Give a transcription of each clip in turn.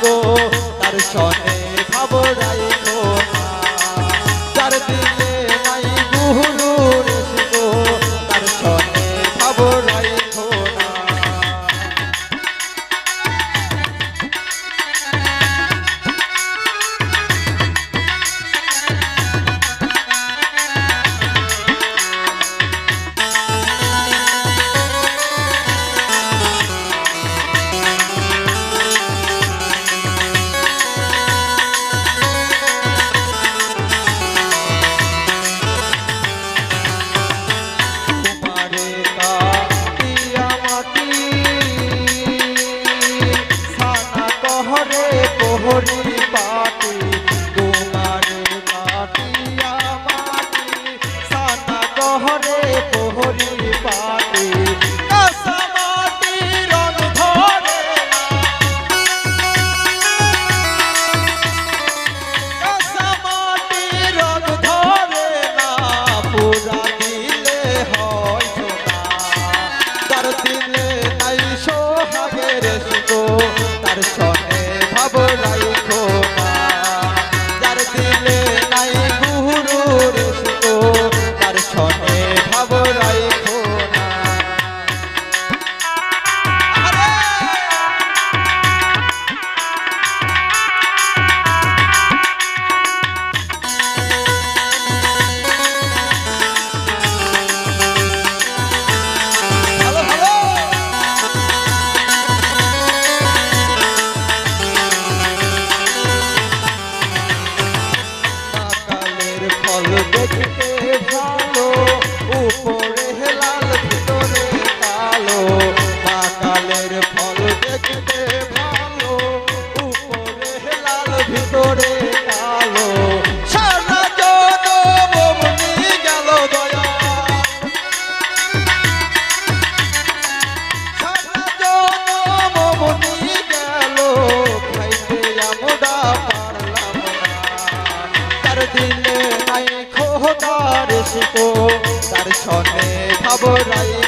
গো তার সনে ভাবরাই গো যার দিলে যার সনে ভাব রাইখো না যার দিলে নাই গুরুর সুতো রেসিকো তার সনে ভাবরাই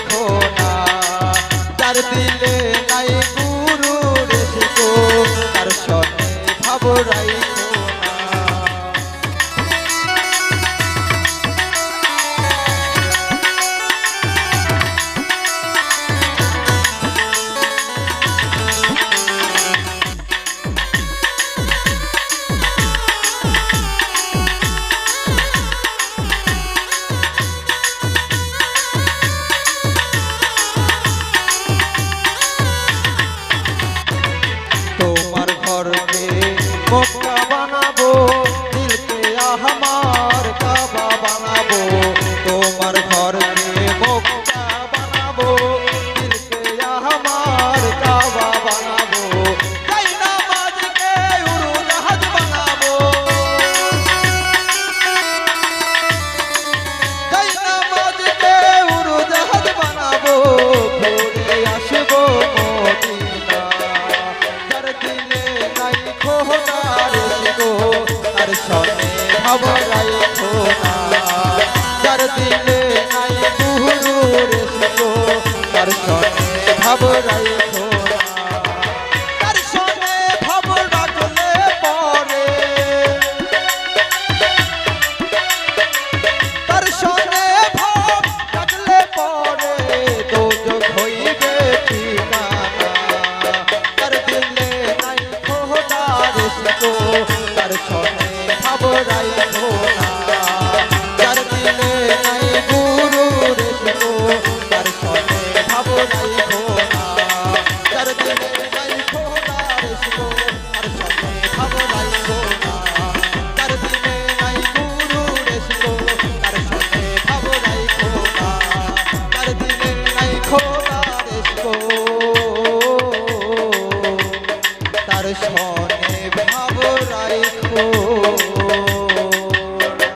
গেল না রাখো না